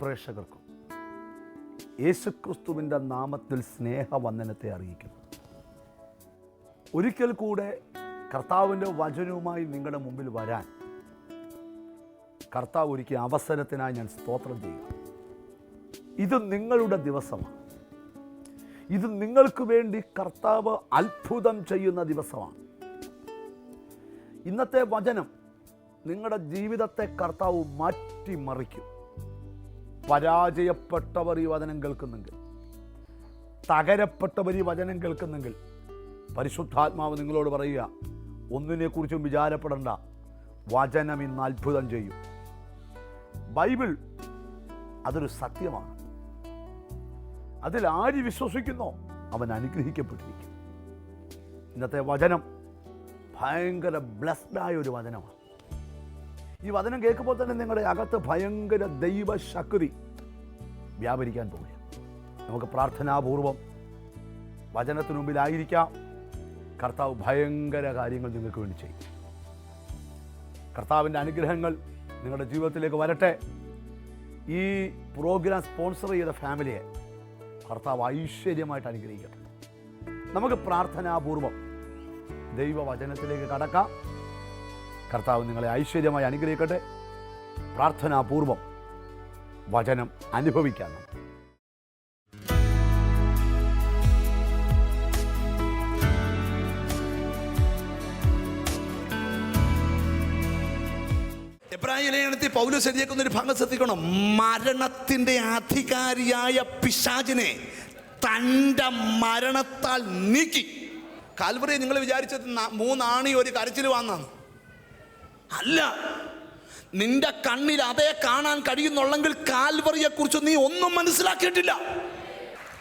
പ്രേക്ഷകർക്കും. യേശുക്രിസ്തുവിന്റെ നാമത്തിൽ സ്നേഹവന്ദനത്തെ അറിയിക്കുന്നു. ഒരിക്കൽ കൂടെ കർത്താവിന്റെ വചനവുമായി നിങ്ങളുടെ മുമ്പിൽ വരാൻ കർത്താവ് ഒരുക്കിയ അവസരത്തിനായി ഞാൻ സ്തോത്രം ചെയ്യുക ഇത് നിങ്ങളുടെ ദിവസമാണ്. ഇത് നിങ്ങൾക്ക് വേണ്ടി കർത്താവ് അത്ഭുതം ചെയ്യുന്ന ദിവസമാണ്. ഇന്നത്തെ വചനം നിങ്ങളുടെ ജീവിതത്തെ കർത്താവ് മാറ്റിമറിക്കും. പരാജയപ്പെട്ടവർ ഈ വചനം കേൾക്കുന്നെങ്കിൽ തകരപ്പെട്ടവർ ഈ വചനം കേൾക്കുന്നെങ്കിൽ പരിശുദ്ധാത്മാവ് നിങ്ങളോട് പറയുക ഒന്നിനെക്കുറിച്ചും വിചാരപ്പെടേണ്ട വചനം ഇന്ന് അത്ഭുതം ചെയ്യും. ബൈബിൾ അതൊരു സത്യമാണ്. അതിൽ ആര് വിശ്വസിക്കുന്നോ അവൻ അനുഗ്രഹിക്കപ്പെട്ടിരിക്കും. ഇന്നത്തെ വചനം ഭയങ്കര ബ്ലസ്ഡായ ഒരു വചനമാണ്. ഈ വചനം കേൾക്കുമ്പോൾ തന്നെ നിങ്ങളുടെ അകത്ത് ഭയങ്കര ദൈവശക്തി വ്യാപരിക്കാൻ പോവുക നമുക്ക് പ്രാർത്ഥനാപൂർവം വചനത്തിനു മുമ്പിലായിരിക്കാം. കർത്താവ് ഭയങ്കര കാര്യങ്ങൾ നിങ്ങൾക്ക് വേണ്ടി ചെയ്യും. കർത്താവിന്റെ അനുഗ്രഹങ്ങൾ നിങ്ങളുടെ ജീവിതത്തിലേക്ക് വരട്ടെ. ഈ പ്രോഗ്രാം സ്പോൺസർ ചെയ്ത ഫാമിലിയെ കർത്താവ് ഐശ്വര്യമായിട്ട് അനുഗ്രഹിക്കട്ടെ. നമുക്ക് പ്രാർത്ഥനാപൂർവം ദൈവവചനത്തിലേക്ക് കടക്കാം. കർത്താവ് നിങ്ങളെ ഐശ്വര്യമായി അനുഗ്രഹിക്കട്ടെ. പ്രാർത്ഥനാപൂർവം വചനം അനുഭവിക്കാൻ നമുക്ക്. എബ്രാഹിം ലേഖനത്തിൽ ഒരു ഭാഗം ശ്രദ്ധിക്കണം. മരണത്തിന്റെ അധികാരിയായ പിശാചിനെ തന്റെ മരണത്താൽ നീക്കി. കാൽവറി നിങ്ങൾ വിചാരിച്ചത് മൂന്നാണി ഒരു കരച്ചിൽ വന്നാണ്. അല്ല നിന്റെ കണ്ണിൽ അതേ കാണാൻ കഴിയുന്നുള്ളെങ്കിൽ കാൽവറിയെക്കുറിച്ച് നീ ഒന്നും മനസ്സിലാക്കിയിട്ടില്ല.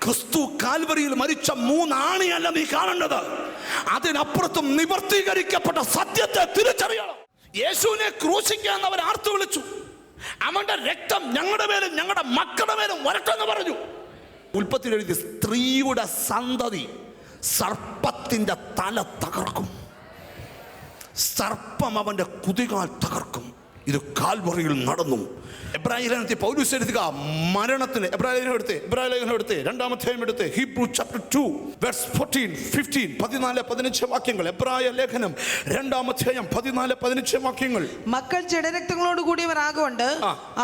ക്രിസ്തു കാൽവറിയിൽ മരിച്ച മൂന്നാണിയല്ല നീ കാണേണ്ടത്. അതിനപ്പുറത്തും നിവർത്തീകരിക്കപ്പെട്ട സത്യത്തെ തിരിച്ചറിയണം. യേശുവിനെ ക്രൂശിക്കാൻ ആർത്തു വിളിച്ചു. അവന്റെ രക്തം ഞങ്ങളുടെ മേലും ഞങ്ങളുടെ മക്കളുടെ മേലും വരട്ടെന്ന് പറഞ്ഞു. ഉൽപ്പത്തിൽ എഴുതി സ്ത്രീയുടെ സന്തതി സർപ്പത്തിന്റെ തല തകർക്കും. സർപ്പം അവന്റെ കുതികാൽ തകർക്കും. ഇത് കാൽവറിയിൽ നടന്നു. എബ്രാഹിം ലേഖനത്തിൽ പൗലൂസ് എഴുതുക മരണത്തിന് എബ്രാഹിം ലേഖനം എടുത്ത് എബ്രാഹിം ലേഖനം എടുത്ത് രണ്ടാമധ്യായം എടുത്ത് Hebrew chapter two verse fourteen fifteen പതിനാല് പതിനഞ്ച് വാക്യങ്ങൾ എബ്രായ ലേഖനം രണ്ടാമധ്യായം പതിനാല് പതിനഞ്ച് വാക്യങ്ങൾ. മക്കൾ ജഡരക്തങ്ങളോട് കൂടിയവർ ആകൊണ്ട്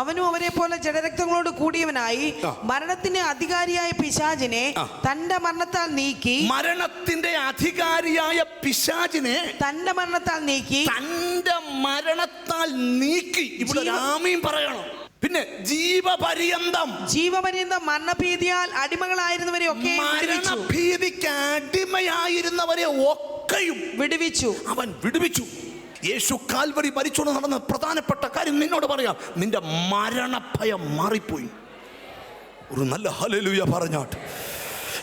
അവനും അവരെ പോലെ ജഡരക്തങ്ങളോട് കൂടിയവനായി മരണത്തിന് മരണത്തിന്റെ അധികാരിയായ പിശാചിനെ. തന്റെ മരണത്താൽ നീക്കി മരണത്തിന്റെ അധികാരിയായ പിശാചിനെ തന്റെ മരണത്താൽ നീക്കി തന്റെ മരണത്താൽ നീക്കി. ഇവിടെ രാമീം രാമയും പറയണം. പിന്നെ ജീവപര്യന്തം. ജീവപര്യന്തം മരണഭീതിയാൽ അടിമകളായിരുന്നവരെ ഒക്കെ മരണഭീതിക്ക് അടിമയായിരുന്നവരെ ഒക്കെയും വിടുവിച്ചു. അവൻ വിടുവിച്ചു. യേശു കാൽവരി മരിച്ചുകൊണ്ട് നടന്ന പ്രധാനപ്പെട്ട കാര്യം നിന്നോട് പറയാം. നിന്റെ മരണഭയം മാറിപ്പോയി. ഒരു നല്ല ഹലലുയ പറഞ്ഞാട്ട്.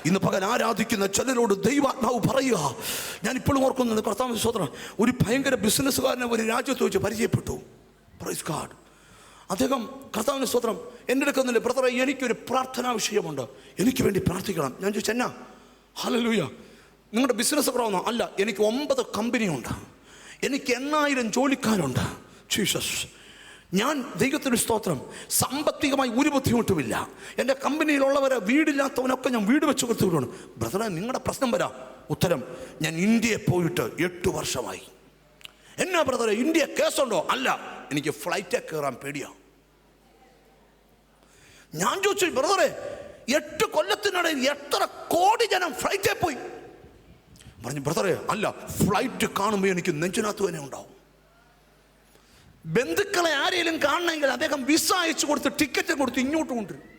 ഇന്ന് പകൽ ആരാധിക്കുന്ന ചിലരോട് ദൈവാത്മാവ് പറയുക. ഞാൻ ഇപ്പോഴും ഓർക്കുന്നുണ്ട് കർത്താവ് സ്വതന്ത്രം ഒരു ഭയങ്കര ബിസിനസ്സുകാരനെ ഒരു രാജ്യത്ത് വെച്ച് പരിചയപ്പെട്ടു. പ്രൈസ് ഗാഡ് അദ്ദേഹം കർത്താവിന് സ്വത്രം എന്റെ അടുക്കുന്നില്ല ബ്രദറെ എനിക്കൊരു പ്രാർത്ഥനാ വിഷയമുണ്ട്. എനിക്ക് വേണ്ടി പ്രാർത്ഥിക്കണം. ഞാൻ ചോദിച്ചു എന്നാ? ഹലലൂയ നിങ്ങളുടെ ബിസിനസ് കുറവെന്നോ അല്ല എനിക്ക് ഒമ്പത് കമ്പനിയുണ്ട്. എനിക്ക് എണ്ണായിരം ജോലിക്കാരുണ്ട്. ജീസസ്. ഞാൻ ദൈവത്തിന് സ്തോത്രം. സാമ്പത്തികമായി ഒരു ബുദ്ധിമുട്ടുമില്ല. എന്റെ കമ്പനിയിലുള്ളവരെ വീടില്ലാത്തവനൊക്കെ ഞാൻ വീട് വെച്ച് കൊടുത്തുകൊണ്ടാണ് ബ്രദറെ നിങ്ങളുടെ പ്രശ്നം വരാം. ഉത്തരം ഞാൻ ഇന്ത്യയെ പോയിട്ട് എട്ട് വർഷമായി. എന്നാ ബ്രദറെ ഇന്ത്യ കേസുണ്ടോ? അല്ല. എനിക്ക് ഫ്ലൈറ്റിൽ കയറാൻ പേടിയാ. ഞാൻ ചോദിച്ചു ബ്രദറെ എട്ട് കൊല്ലത്തിനിടയിൽ എത്ര കോടി ജനം ഫ്ലൈറ്റിൽ പോയി? പറഞ്ഞു ബ്രദറെ അല്ല ഫ്ലൈറ്റ് കാണുമ്പോൾ എനിക്ക് നെഞ്ചിനകത്ത് തന്നെ ഉണ്ടാവും. ബന്ധുക്കളെ ആരെങ്കിലും കാണണമെങ്കിൽ അദ്ദേഹം വിസ അയച്ചു കൊടുത്ത് ടിക്കറ്റ് കൊടുത്ത് ഇങ്ങോട്ട് കൊണ്ടുവരും.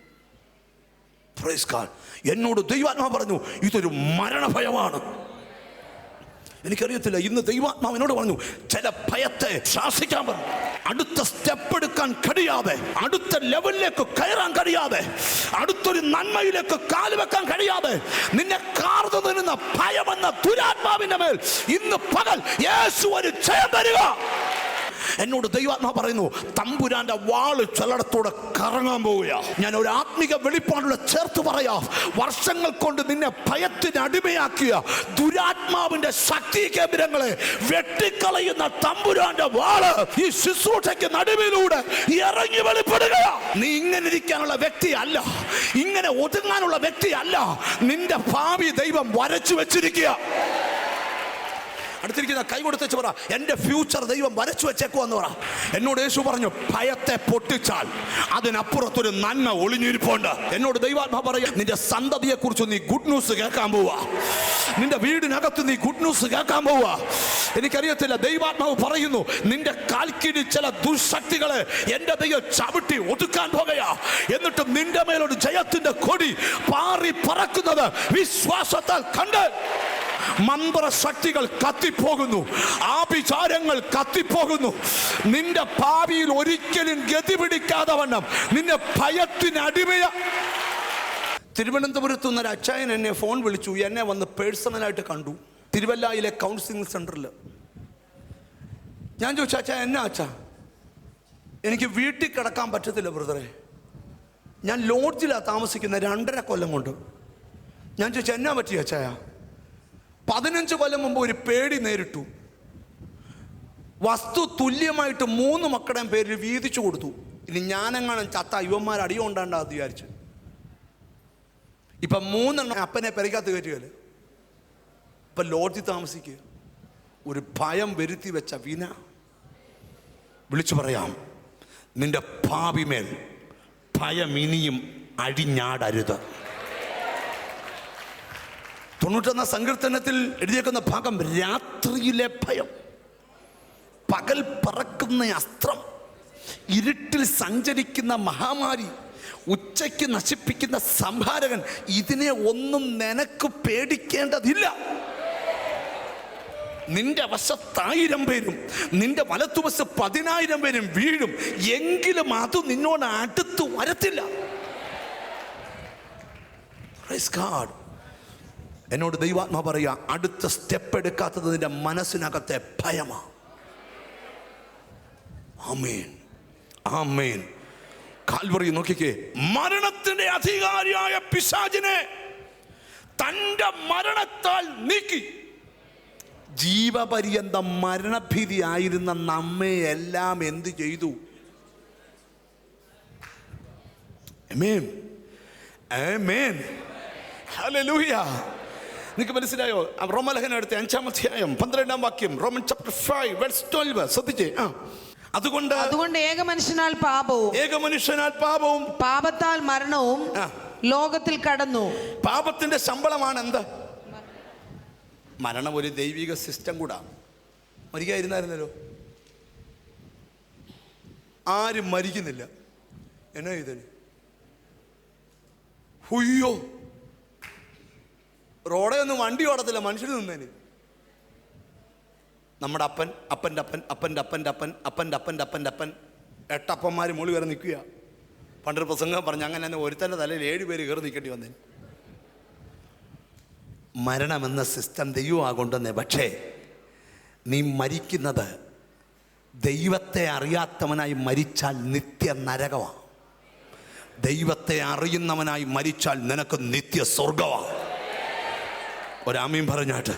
പ്രൈസ്. എന്നോട് ദൈവാത്മാ പറഞ്ഞു ഇതൊരു മരണഭയമാണ്. എനിക്കറിയത്തില്ല ഇന്ന് ദൈവാത്മാവ് എന്നോട് പറഞ്ഞു ചില ഭയത്തെ ശാസിക്കാൻ പറഞ്ഞു അടുത്ത സ്റ്റെപ്പ് എടുക്കാൻ കഴിയാതെ അടുത്ത ലെവലിലേക്ക് കയറാൻ കഴിയാതെ അടുത്തൊരു നന്മയിലേക്ക് കാൽ വെക്കാൻ കഴിയാതെ നിന്നെ കാർന്നു നിന്ന ഭയമെന്ന ദുരാത്മാവിന്റെ മേൽ ഇന്ന് പകൽ യേശു ഒരു ജയം തരിക എന്നോട് ദൈവാത്മാ പറയുന്നു തമ്പുരാന്റെ വാൾ ചിലടത്തോടെ കറങ്ങാൻ പോവുക ഞാൻ ഒരു ആത്മിക വെളിപ്പാടുള്ള ചേർത്ത് പറയാം വർഷങ്ങൾ കൊണ്ട് നിന്നെ ഭയത്തിന് അടിമയാക്കിയ ദുരാത്മാവിന്റെ ശക്തി കേന്ദ്രങ്ങളെ വെട്ടിക്കളയുന്ന തമ്പുരാന്റെ വാൾ ഈ ശുശ്രൂഷയ്ക്ക് നടുവിലൂടെ ഇറങ്ങി വെളിപ്പെടുക നീ ഇങ്ങനെ ഇരിക്കാനുള്ള വ്യക്തിയല്ല ഇങ്ങനെ ഒതുങ്ങാനുള്ള വ്യക്തിയല്ല നിന്റെ ഭാവി ദൈവം വരച്ചു വെച്ചിരിക്കുക. അടുത്തിരിക്കുന്ന കൈ കൊടുത്തേച്ച് പറ എന്റെ ഫ്യൂച്ചർ ദൈവം വരച്ചു വെച്ചേക്കുവെന്ന് പറ. എന്നോട് യേശു പറഞ്ഞു ഭയത്തെ പൊട്ടിച്ചാൽ അതിനപ്പുറത്തൊരു നന്മ ഒളിഞ്ഞിരിപ്പുണ്ട്. എന്നോട് ദൈവാത്മ പറയാ നിന്റെ സന്തതിയെ കുറിച്ച് നീ ഗുഡ് ന്യൂസ് കേൾക്കാൻ പോവാ. നിന്റെ വീടിനകത്ത് നീ ഗുഡ് ന്യൂസ് കേൾക്കാൻ പോവാ. എനിക്കറിയത്തില്ല ദൈവാത്മാവ് പറയുന്നു നിന്റെ കാൽക്കിടി ചില ദുശക്തികളെ എന്റെ ദൈവം ചവിട്ടി ഒതുക്കാൻ പോകയാ എന്നിട്ട് നിന്റെ മേലൊരു ജയത്തിന്റെ കൊടി പാറി പറക്കുന്നത് വിശ്വാസത്താൽ കണ്ട്. മന്ത്രശക്തികൾ കത്തിപ്പോകുന്നു. ആഭിചാരങ്ങൾ കത്തിപ്പോകുന്നു. നിന്റെ ഭാവിയിൽ ഒരിക്കലും ഗതി പിടിക്കാതെ വണ്ണം. നിന്നെ ഭയത്തിന് അടിമയ. തിരുവനന്തപുരത്ത് നിന്ന് ഒരു അച്ചായൻ എന്നെ ഫോൺ വിളിച്ചു. എന്നെ വന്ന് പേഴ്സണലായിട്ട് കണ്ടു. തിരുവല്ലയിലെ കൗൺസിലിംഗ് സെന്ററിൽ ഞാൻ ചോദിച്ചു അച്ഛാ എന്നാ അച്ഛാ എനിക്ക് വീട്ടിൽ കിടക്കാൻ പറ്റത്തില്ല ബ്രദറെ. ഞാൻ ലോഡ്ജിലാണ് താമസിക്കുന്ന രണ്ടര കൊല്ലം കൊണ്ട്. ഞാൻ ചോദിച്ചു എന്നാ പറ്റിയ അച്ചായ? പതിനഞ്ച് കൊല്ലം മുമ്പ് ഒരു പേടി നേരിട്ടു. വസ്തു തുല്യമായിട്ട് മൂന്ന് മക്കളുടെയും പേരിൽ വീതിച്ചു കൊടുത്തു. ഇനി ഞാനെങ്ങാനും ചത്ത യുവന്മാർ അടിയുണ്ടാണ്ടെന്ന് വിചാരിച്ചു. ഇപ്പം മൂന്നെണ്ണം അപ്പനെ പെരയ്ക്കകത്ത് കയറ്റുകയല്ലേ? ഇപ്പം ലോഡ്ജിൽ താമസിക്കുക ഒരു ഭയം വരുത്തി വെച്ച വിന വിളിച്ചു പറയാം നിന്റെ ഭാവിമേൽ ഭയം ഇനിയും അഴിഞ്ഞാടരുത് തൊണ്ണൂറ്റൊന്നാം സങ്കീർത്തനത്തിൽ എഴുതിയേക്കുന്ന ഭാഗം രാത്രിയിലെ ഭയം. പകൽ പറക്കുന്ന അസ്ത്രം ഇരുട്ടിൽ സഞ്ചരിക്കുന്ന മഹാമാരി ഉച്ചയ്ക്ക് നശിപ്പിക്കുന്ന സംഹാരകൻ ഇതിനെ ഒന്നും നിനക്ക് പേടിക്കേണ്ടതില്ല. നിന്റെ വശത്തായിരം പേരും നിന്റെ വലത്തുവശ പതിനായിരം പേരും വീഴും. എങ്കിലും അത് നിന്നോട് അടുത്ത് വരത്തില്ല. എന്നോട് ദൈവാത്മാ പറയുക അടുത്ത സ്റ്റെപ്പ് എടുക്കാത്തത് നിന്റെ മനസ്സിനകത്തെ ഭയമാണ് ആമേൻ കാൽവറി നോക്കിക്കേ മരണത്തിന്റെ അധികാരിയായ പിശാചിനെ തന്റെ മരണത്താൽ നീക്കി ജീവപര്യന്തം മരണഭീതി ആയിരുന്ന നമ്മെ എല്ലാം എന്ത് ചെയ്തു Amen. Amen. Hallelujah. നിങ്ങൾക്ക് മനസ്സിലായോ? റോമലഹന അടുത്ത എടുത്ത അഞ്ചാം അധ്യായം പന്ത്രണ്ടാം വാക്യം Roman chapter five verse twelve ശ്രദ്ധിച്ചേ? ആ. അതുകൊണ്ട് അതുകൊണ്ട് ഏക മനുഷ്യനാൽ പാപവും ഏക മനുഷ്യനാൽ പാപവും പാപത്താൽ മരണവും ലോകത്തിൽ കടന്നു. പാപത്തിന്റെ ശമ്പളമാണ് എന്ത്? മരണം ഒരു ദൈവിക സിസ്റ്റം കൂടാ. മരിക്കാതിരുന്നായിരുന്നല്ലോ ആരും മരിക്കുന്നില്ല. എന്നാ ചെയ്തത് ഹുയ്യോ റോഡെ ഒന്നും വണ്ടി ഓടത്തില്ല മനുഷ്യർ നിന്നേന്. നമ്മുടെ അപ്പൻ അപ്പന്റെ അപ്പൻ അപ്പന്റെ അപ്പന്റെ അപ്പൻ അപ്പന്റെ അപ്പന്റെ അപ്പന്റെ അപ്പൻ എട്ടപ്പന്മാർ മുകളിൽ വരെ നിൽക്കുക. പണ്ടൊരു പ്രസംഗം പറഞ്ഞു അങ്ങനെ തന്നെ ഒരുത്തന്റെ തലയിൽ ഏഴ് പേര് കയറി നിൽക്കേണ്ടി വന്നേ മരണമെന്ന സിസ്റ്റം ദൈവമാണ് കൊണ്ടുവന്നേ പക്ഷേ നീ മരിക്കുന്നത് ദൈവത്തെ അറിയാത്തവനായി മരിച്ചാൽ നിത്യ നരകമാണ് ദൈവത്തെ അറിയുന്നവനായി മരിച്ചാൽ നിനക്ക് നിത്യ സ്വർഗമാണ് ഒരാമയും പറഞ്ഞാട്ട്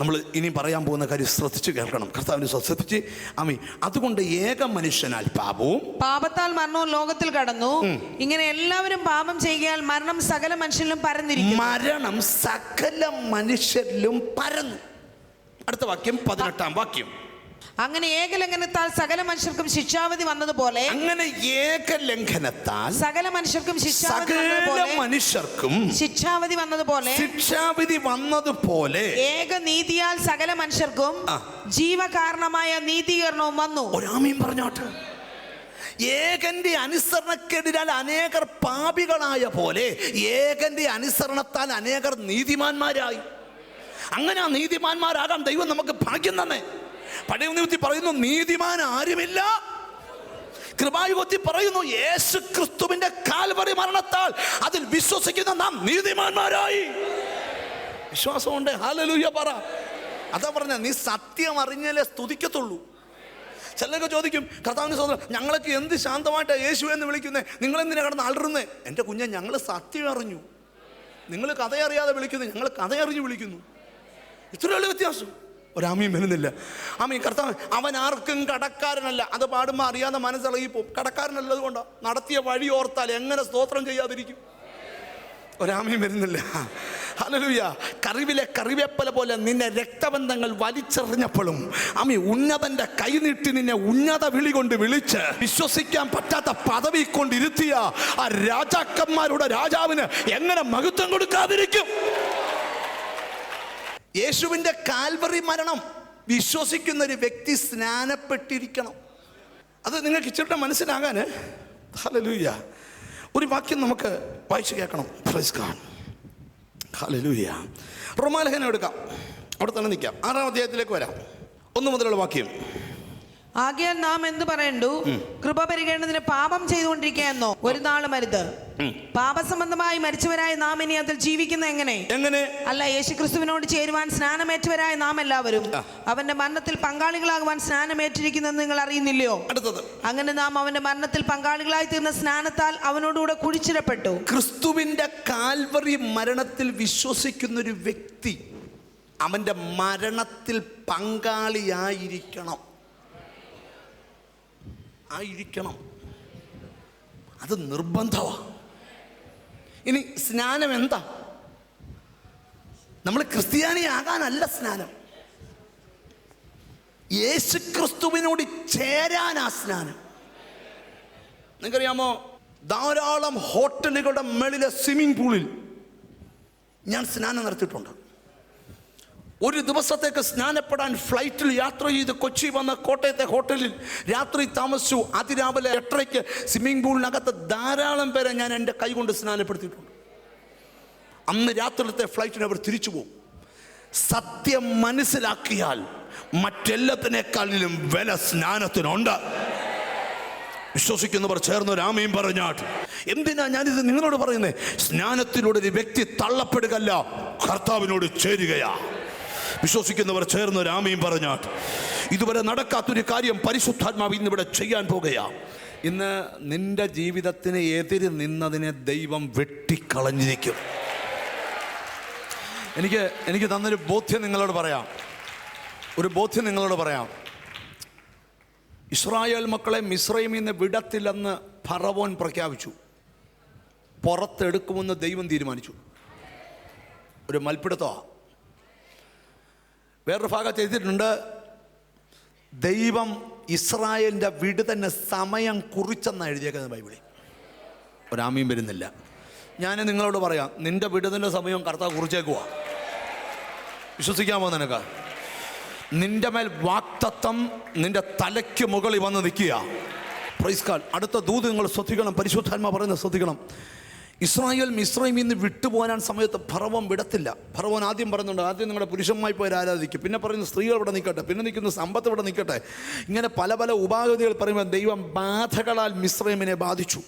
നമ്മൾ ഇനി പറയാൻ പോകുന്ന കാര്യം ശ്രദ്ധിച്ച് കേൾക്കണം. കർത്താവിന് ശ്രദ്ധിച്ച്. അമി അതുകൊണ്ട് ഏക മനുഷ്യനാൽ പാപവും പാപത്താൽ മരണവും ലോകത്തിൽ കടന്നു. ഇങ്ങനെ എല്ലാവരും പാപം ചെയ്യാൽ മരണം സകല മനുഷ്യരിലും പരന്നിരിക്കും മരണം സകല മനുഷ്യരിലും പരന്നു. അടുത്ത വാക്യം പതിനെട്ടാം വാക്യം. അങ്ങനെ ഏകലംഘനത്താൽ സകല മനുഷ്യർക്കും ശിക്ഷാവിധി വന്നതുപോലെ അങ്ങനെ ഏകലംഘനത്താൽ സകല മനുഷ്യർക്കും സകല മനുഷ്യർക്കും ശിക്ഷാവിധി വന്നതുപോലെ ശിക്ഷാവിധി വന്നതുപോലെ ഏക നീതിയാൽ സകല മനുഷ്യർക്കും ജീവകാരണമായ നീതീകരണവും വന്നു. ഒരാമീൻ പറഞ്ഞോട്ട്. ഏകന്റെ അനുസരണക്കെതിരാൽ അനേകർ പാപികളായ പോലെ ഏകന്റെ അനുസരണത്താൽ അനേകർ നീതിമാന്മാരായി. അങ്ങനെ ആ നീതിമാന്മാരാകാൻ ദൈവം നമുക്ക് ഭാഗ്യം തന്നെ. പഴയ നിമിത്തി പറയുന്നു നീതിമാൻ ആരുമില്ല. കൃപായുഗത്തി പറയുന്നു യേശു ക്രിസ്തുവിന്റെ കാൽവറി മരണത്താൽ അതിൽ വിശ്വസിക്കുന്ന നാം നീതിമാന്മാരായി. വിശ്വാസമുണ്ട്. ഹാലലൂയ പറ. അതാ പറഞ്ഞ നീ സത്യം അറിഞ്ഞാലേ സ്തുതിക്കത്തുള്ളൂ. ചിലരൊക്കെ ചോദിക്കും കർത്താവിന് സ്വന്തം ഞങ്ങളൊക്കെ എന്ത് ശാന്തമായിട്ടാണ് യേശു എന്ന് വിളിക്കുന്നത് നിങ്ങൾ എന്തിനാ കിടന്ന് അലറുന്നേ? എന്റെ കുഞ്ഞെ ഞങ്ങൾ സത്യം അറിഞ്ഞു. നിങ്ങൾ കഥയറിയാതെ വിളിക്കുന്നു ഞങ്ങൾ കഥയറിഞ്ഞ് വിളിക്കുന്നു. ഇത്രയുള്ള വ്യത്യാസം. ഒരാമയും വരുന്നില്ല. ആമീ കർത്താവ് അവൻ ആർക്കും കടക്കാരനല്ല. അത് പാടുമ്പോൾ അറിയാതെ മനസ്സിളകിപ്പോ കടക്കാരനല്ലത് കൊണ്ടോ? നടത്തിയ വഴി ഓർത്താൽ എങ്ങനെ സ്തോത്രം ചെയ്യാതിരിക്കും? ഒരാമയും വരുന്നില്ല. ഹല്ലേലൂയ. കറിവിലെ കറിവേപ്പല പോലെ നിന്നെ രക്തബന്ധങ്ങൾ വലിച്ചെറിഞ്ഞപ്പോഴും അമ്മി ഉന്നതന്റെ കൈനീട്ടി നിന്നെ ഉന്നത വിളി കൊണ്ട് വിളിച്ച് വിശ്വസിക്കാൻ പറ്റാത്ത പദവി കൊണ്ടിരുത്തിയ ആ രാജാക്കന്മാരുടെ രാജാവിന് എങ്ങനെ മഹത്വം കൊടുക്കാതിരിക്കും? യേശുവിന്റെ കാൽവറി മരണം വിശ്വസിക്കുന്ന ഒരു വ്യക്തി സ്നാനപ്പെട്ടിരിക്കണം. അത് നിങ്ങൾക്ക് ഇച്ചിരി മനസ്സിലാകാൻ. ഹലലൂയ ഒരു വാക്യം നമുക്ക് വായിച്ചു കേൾക്കണം. പ്രൈസ് ഗാഡ് ഹലലൂയ റൊമാലഹനം എടുക്കാം. അവിടെ തന്നെ നിൽക്കാം. ആറാം അധ്യായത്തിലേക്ക് വരാം. ഒന്ന് മുതലുള്ള വാക്യം. ആകയാൽ നാം എന്ത് പറയണ്ടു? കൃപ പരിഗണനത്തിന് പാപം ചെയ്തുകൊണ്ടിരിക്കുകയെന്നോ? ഒരു നാളും അരുത്. പാപസംബന്ധമായി മരിച്ചവരായ നാം ഇനി അതിൽ ജീവിക്കുന്ന എങ്ങനെ? എങ്ങനെ? അല്ല യേശുക്രിസ്തുവിനോട് ചേരുവാൻ സ്നാനമേറ്റവരായ നാം എല്ലാവരും. അവന്റെ മരണത്തിൽ പങ്കാളികളാകുവാൻ സ്നാനമേറ്റിരിക്കുന്നെന്ന് നിങ്ങൾ അറിയുന്നില്ലയോ? അടുത്തത്. അങ്ങനെ നാം അവന്റെ മരണത്തിൽ പങ്കാളികളായി തീർന്ന സ്നാനത്താൽ അവനോടുകൂടെ കുഴിച്ചിടപ്പെട്ടു. ക്രിസ്തുവിന്റെ കാൽവറി മരണത്തിൽ വിശ്വസിക്കുന്ന ഒരു വ്യക്തി അവന്റെ മരണത്തിൽ പങ്കാളിയായിരിക്കണം. ആയിരിക്കണം. അത് നിർബന്ധമാണ് ഇനി സ്നാനം എന്താ? നമ്മൾ ക്രിസ്ത്യാനിയാകാനല്ല സ്നാനം. യേശു ക്രിസ്തുവിനോട് ചേരാനാ സ്നാനം. നിങ്ങൾക്കറിയാമോ? ധാരാളം ഹോട്ടലുകളുടെ മേളിലെ സ്വിമ്മിംഗ് പൂളിൽ ഞാൻ സ്നാനം നടത്തിയിട്ടുണ്ട്. ഒരു ദിവസത്തേക്ക് സ്നാനപ്പെടാൻ ഫ്ലൈറ്റിൽ യാത്ര ചെയ്ത് കൊച്ചി വന്ന കോട്ടയത്തെ ഹോട്ടലിൽ രാത്രി താമസിച്ചു. അതിരാവിലെ എട്ടരയ്ക്ക് സ്വിമ്മിംഗ് പൂളിനകത്ത് ധാരാളം പേരെ ഞാൻ എന്റെ കൈകൊണ്ട് സ്നാനപ്പെടുത്തിയിട്ടുണ്ട്. അന്ന് രാത്രിയിലത്തെ ഫ്ലൈറ്റിന് അവർ തിരിച്ചു പോകും. സത്യം മനസ്സിലാക്കിയാൽ മറ്റെല്ലാത്തിനേക്കാളിലും വില സ്നാനത്തിനുണ്ട്. വിശ്വസിക്കുന്നവർ ചേർന്ന് രാമയും പറഞ്ഞാട്ട്. എന്തിനാ ഞാനിത് നിങ്ങളോട് പറയുന്നത് സ്നാനത്തിലൂടെ ഒരു വ്യക്തി തള്ളപ്പെടുകല്ല കർത്താവിനോട് ചേരുകയാ. വിശ്വസിക്കുന്നവർ ചേർന്ന് രാമയും പറഞ്ഞാട്ട് ഇതുവരെ നടക്കാത്തൊരു കാര്യം പരിശുദ്ധാത്മാവ് ഇന്നിവിടെ ചെയ്യാൻ പോകുകയാ. ഇന്ന് നിന്റെ ജീവിതത്തിന് എതിര് നിന്നതിനെ ദൈവം വെട്ടിക്കളഞ്ഞിരിക്കും എനിക്ക് എനിക്ക് തന്നൊരു ബോധ്യം നിങ്ങളോട് പറയാം. ഒരു ബോധ്യം നിങ്ങളോട് പറയാം. ഇസ്രായേൽ മക്കളെ മിശ്രയിൽ നിന്ന് വിടത്തില്ലെന്ന് ഫറവോൻ പ്രഖ്യാപിച്ചു. പുറത്തെടുക്കുമെന്ന് ദൈവം തീരുമാനിച്ചു. ഒരു മൽപ്പിടുത്തമാണ് വേറൊരു ഭാഗത്ത് എഴുതിയിട്ടുണ്ട് ദൈവം ഇസ്രായേലിന്റെ വിടുതന്നെ സമയം കുറിച്ചെന്ന് എഴുതിയേക്കുന്നത് ബൈബിളിൽ. ഒരാമയും വരുന്നില്ല. ഞാൻ നിങ്ങളോട് പറയാം നിന്റെ വിടുതലിന്റെ സമയം കർത്താവ് കുറിച്ചേക്കുക വിശ്വസിക്കാമോ നിനക്ക്? നിന്റെ മേൽ വാക്തത്വം നിന്റെ തലയ്ക്ക് മുകളിൽ വന്ന് നിൽക്കുക. പ്രൈസ് കാൽ അടുത്ത ദൂത് നിങ്ങൾ ശ്രദ്ധിക്കണം പരിശുദ്ധാത്മ പറയുന്നത് ശ്രദ്ധിക്കണം. ഇസ്രായേൽ മിശ്രയിൽ നിന്ന് വിട്ടുപോകാൻ സമയത്ത് ഭർവം വിടത്തില്ല. ഭർവൻ ആദ്യം പറയുന്നുണ്ട് ആദ്യം നിങ്ങളുടെ പുരുഷന്മാർ പോയി ആരാധിക്കും. പിന്നെ പറയുന്നു സ്ത്രീകൾ ഇവിടെ നിൽക്കട്ടെ. പിന്നെ നിൽക്കുന്ന സമ്പത്ത് ഇവിടെ നിൽക്കട്ടെ. ഇങ്ങനെ പല പല ഉപാഗതികൾ പറയുമ്പോൾ ദൈവം ബാധകളാൽ മിശ്രമിനെ ബാധിച്ചു.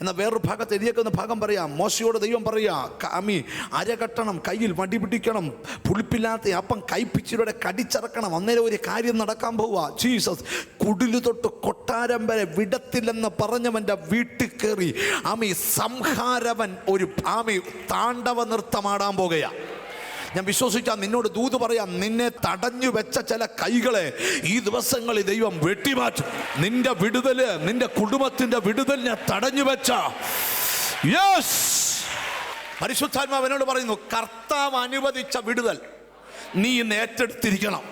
എന്നാൽ വേറൊരു ഭാഗത്ത് എഴുതിയേക്കുന്ന ഭാഗം പറയാം. മോശയോട് ദൈവം പറയാ കാമി അര കെട്ടണം കയ്യിൽ വടി പിടിക്കണം പുളിപ്പില്ലാത്ത അപ്പം കൈപ്പിച്ചിലൂടെ കടിച്ചിറക്കണം അന്നേരം ഒരു കാര്യം നടക്കാൻ പോവുക ജീസസ് കുടിലു തൊട്ട് കൊട്ടാരം വരെ വിടത്തില്ലെന്ന് പറഞ്ഞവന്റെ വീട്ടിൽ കയറി ആമി സംഹാരവൻ ഒരു ആമി താണ്ഡവ നൃത്തമാടാൻ പോകുകയാ. ഞാൻ വിശ്വസിച്ചാൽ നിന്നോട് ദൂത് പറയാം നിന്നെ തടഞ്ഞു വെച്ച ചില കൈകളെ ഈ ദിവസങ്ങളിൽ ദൈവം വെട്ടിമാറ്റും. നിന്റെ വിടുതൽ നിന്റെ കുടുംബത്തിന്റെ വിടുതലിനെ തടഞ്ഞു വെച്ച. യെസ് പരിശുദ്ധാത്മാവിനോട് പറയുന്നു കർത്താവ് അനുവദിച്ച വിടുതൽ നീ ഇന്ന് ഏറ്റെടുത്തിരിക്കണം.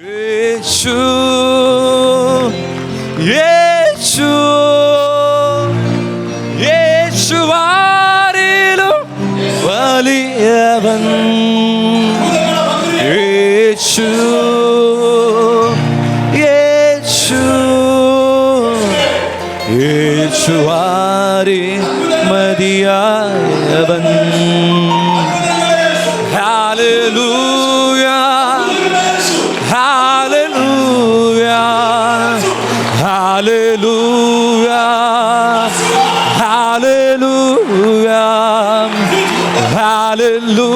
യേശു Hallelujah.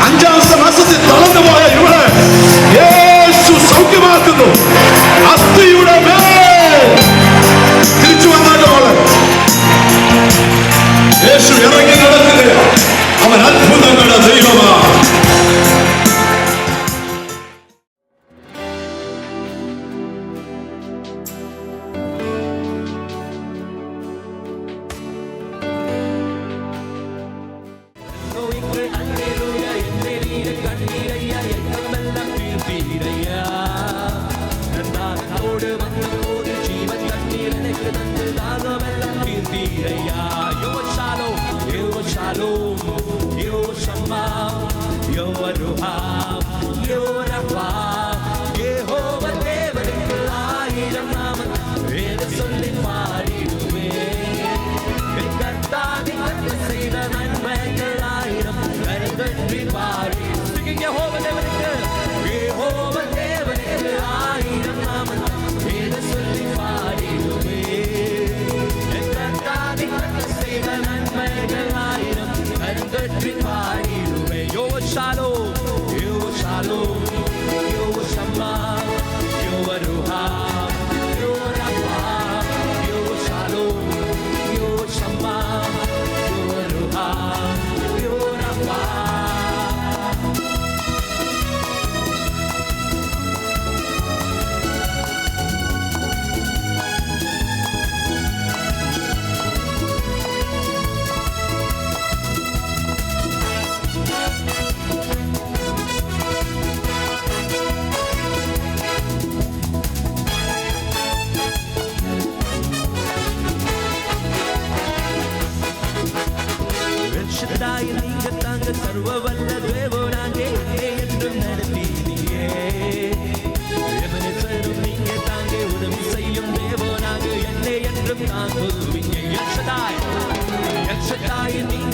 앉아. பரிசுத்தாய் நீங்க தாங்க சர்வ வல்ல தேவோராங்கே என்றும் நடத்தினியே தரும் நீங்க தாங்க உதவி செய்யும் தேவோராக என்னை என்றும் தாங்குவீங்க. யட்சதாய் யட்சதாய் நீங்க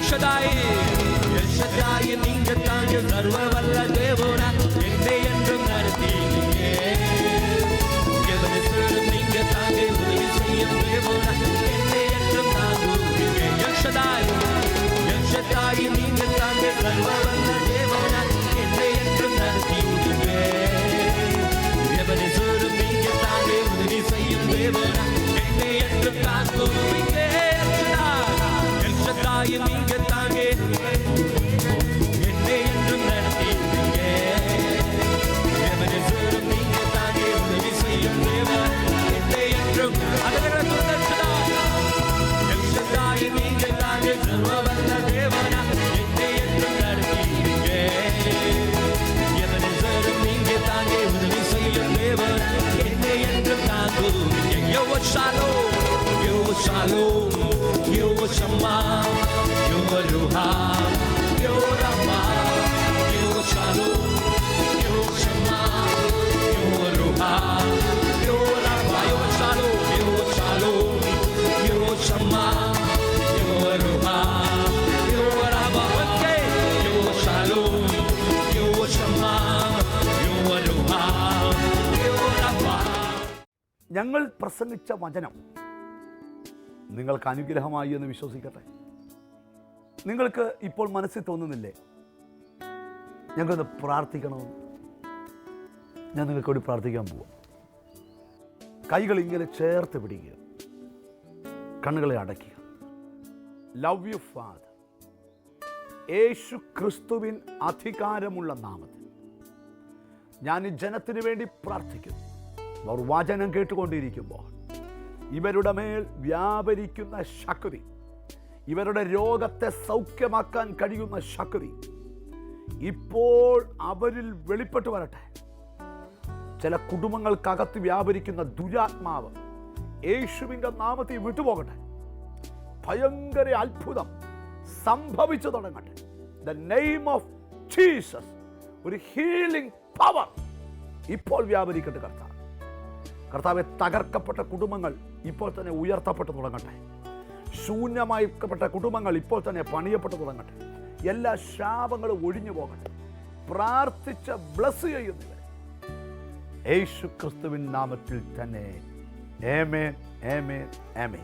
எல்ஷதாய் எல்ஷதாய் நீங்க தாங்க சர்வ வல்ல தேவோனா என்னை என்றும் நடத்தீங்க. நீங்க தாங்க உதவி செய்யும் தேவோனா என்னை என்றும் தாங்குவீங்க எல்ஷதாய் எல்ஷதாய் நீங்க தாங்க சர்வ வல்ல தேவோனா என்னை என்றும் நடத்தீங்க. எவனை சொல்லும் நீங்க தாங்க உதவி செய்யும் தேவோனா என்னை என்றும் தாங்குவீங்க தாயே நீங்க தாயே என்னை என்றும் நடத்தீங்க நீங்க தாயே உதவி செய்யும் தேவா என்னை என்றும் எங்கள் தாயே நீங்க தாயே சர்வ வந்த தேவனா? என்னை என்றும் நடத்தீங்க எவனை சரும் நீங்க தாயே உதவி செய்யும் தேவன் என்னை என்றும் தாங்கும். எவ்வளோ சாலோ எவ்வளோ சாலோ எவ்வளோ சம்மா? ഞങ്ങൾ പ്രസംഗിച്ച വചനം നിങ്ങൾക്ക് അനുഗ്രഹമായി എന്ന് വിശ്വസിക്കട്ടെ. നിങ്ങൾക്ക് ഇപ്പോൾ മനസ്സിൽ തോന്നുന്നില്ലേ? ഞങ്ങൾക്കൊന്ന് പ്രാർത്ഥിക്കണമെന്ന് ഞാൻ നിങ്ങൾക്ക് പ്രാർത്ഥിക്കാൻ പോവാം. കൈകൾ ഇങ്ങനെ ചേർത്ത് പിടിക്കുക. കണ്ണുകളെ അടയ്ക്കുക. ലവ് യു ഫാദർ യേശു ക്രിസ്തുവിൻ അധികാരമുള്ള നാമത്തിൽ. ഞാൻ ഈ ജനത്തിന് വേണ്ടി പ്രാർത്ഥിക്കുന്നു. അവർ വചനം കേട്ടുകൊണ്ടിരിക്കുമ്പോൾ ഇവരുടെ മേൽ വ്യാപരിക്കുന്ന ശക്തി ഇവരുടെ രോഗത്തെ സൗഖ്യമാക്കാൻ കഴിയുന്ന ശക്തി ഇപ്പോൾ അവരിൽ വെളിപ്പെട്ടു വരട്ടെ. ചില കുടുംബങ്ങൾക്കകത്ത് വ്യാപരിക്കുന്ന ദുരാത്മാവ് യേശുവിന്റെ നാമത്തിൽ വിട്ടുപോകട്ടെ. ഭയങ്കര അത്ഭുതം സംഭവിച്ചു തുടങ്ങട്ടെ. ദ നെയിം ഓഫ് ജീസസ് ഒരു ഹീലിംഗ് പവർ ഇപ്പോൾ വ്യാപരിക്കട്ടെ കർത്താവ്. കർത്താവെ തകർക്കപ്പെട്ട കുടുംബങ്ങൾ ഇപ്പോൾ തന്നെ ഉയർത്തപ്പെട്ടു തുടങ്ങട്ടെ. ശൂന്യമായിക്കപ്പെട്ട കുടുംബങ്ങൾ ഇപ്പോൾ തന്നെ പണിയപ്പെട്ടു തുടങ്ങട്ടെ. എല്ലാ ശാപങ്ങളും ഒഴിഞ്ഞു പോകട്ടെ. പ്രാർത്ഥിച്ച ബ്ലസ് ചെയ്യുന്നില്ല യേശു ക്രിസ്തുവിൻ നാമത്തിൽ തന്നെ. ഏമേ ഏമേ ഏമേ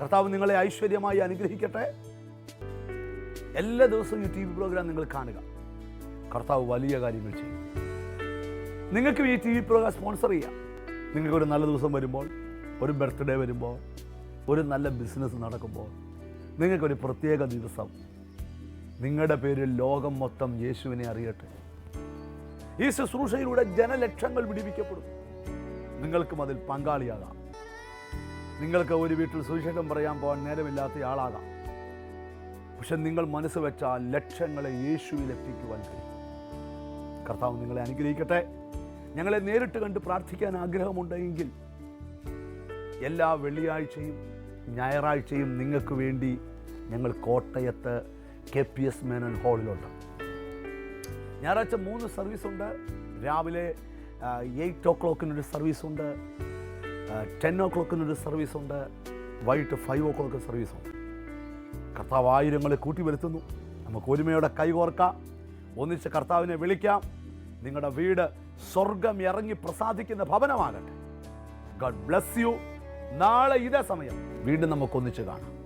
കർത്താവ് നിങ്ങളെ ഐശ്വര്യമായി അനുഗ്രഹിക്കട്ടെ. എല്ലാ ദിവസവും ഈ ടി വി പ്രോഗ്രാം നിങ്ങൾ കാണുക. കർത്താവ് വലിയ കാര്യങ്ങൾ ചെയ്യും. നിങ്ങൾക്കും ഈ ടി വി പ്രോഗ്രാം സ്പോൺസർ ചെയ്യാം. നിങ്ങൾക്കൊരു നല്ല ദിവസം വരുമ്പോൾ ഒരു ബർത്ത്ഡേ വരുമ്പോൾ ഒരു നല്ല ബിസിനസ് നടക്കുമ്പോൾ നിങ്ങൾക്കൊരു പ്രത്യേക ദിവസം. നിങ്ങളുടെ പേരിൽ ലോകം മൊത്തം യേശുവിനെ അറിയട്ടെ. ഈ ശുശ്രൂഷയിലൂടെ ജനലക്ഷങ്ങൾ വിടിവിക്കപ്പെടും. നിങ്ങൾക്കും അതിൽ പങ്കാളിയാകാം. നിങ്ങൾക്ക് ഒരു വീട്ടിൽ സുവിശേഷം പറയാൻ പോകാൻ നേരമില്ലാത്ത ആളാകാം. പക്ഷെ നിങ്ങൾ മനസ്സ് വെച്ചാൽ ലക്ഷങ്ങളെ യേശുവിൽ എത്തിക്കുവാൻ കഴിയും. കർത്താവ് നിങ്ങളെ അനുഗ്രഹിക്കട്ടെ. ഞങ്ങളെ നേരിട്ട് കണ്ട് പ്രാർത്ഥിക്കാൻ ആഗ്രഹമുണ്ടെങ്കിൽ എല്ലാ വെള്ളിയാഴ്ചയും ഞായറാഴ്ചയും നിങ്ങൾക്ക് വേണ്ടി ഞങ്ങൾ കോട്ടയത്ത് കെ പി എസ് മേനൻ ഹാളിലുണ്ട്. ഞായറാഴ്ച മൂന്ന് സർവീസുണ്ട്. രാവിലെ എയ്റ്റ് ഓ ക്ലോക്കിനൊരു സർവീസുണ്ട്. ടെൻ ഓ ക്ലോക്കിനൊരു സർവീസുണ്ട്. വൈകിട്ട് ഫൈവ് ഓ ക്ലോക്ക് സർവീസുണ്ട്. കർത്താവ് ആയിരങ്ങളെ കൂട്ടി വരുത്തുന്നു. നമുക്ക് ഒരുമയോടെ കൈകോർക്കാം. ഒന്നിച്ച് കർത്താവിനെ വിളിക്കാം. നിങ്ങളുടെ വീട് സ്വർഗം ഇറങ്ങി പ്രസാദിക്കുന്ന ഭവനമാകട്ടെ. ഗഡ് ബ്ലസ് യു നാളെ ഇതേ സമയം വീണ്ടും നമുക്കൊന്നിച്ച് കാണാം.